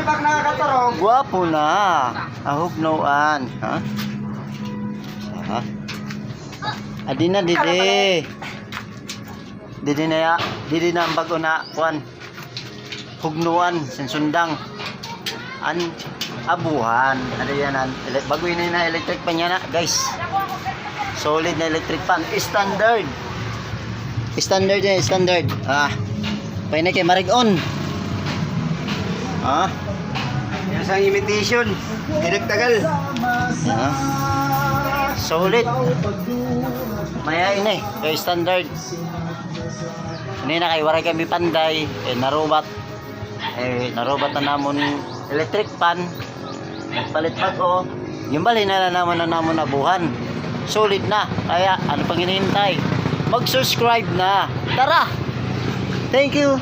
di pag nakakatarong. Gwapo na. Ahugnoan. Ha? Ha? Adi na didi. Didi na ya. Didi na ang bago na kuan. Hugnuan sinsundang. An abuhan. Ano yan an? Bago yun na electric pan yan na guys. Solid na electric pan. Standard. Standard yan, standard. Ah. Pwede na kay Marig-on. Ah. Yan sa imitation. Direk-tagal. Ah. Solid. Mayain eh. Kay standard. Hindi na kay waray kami panday. Eh narubat. Eh narubat na namon electric pan. Nagpalit bago. Yung bali na naman na namon nabuhan. Solid na. Kaya ano pang hinihintay? Mag-subscribe na. Tara! Thank you!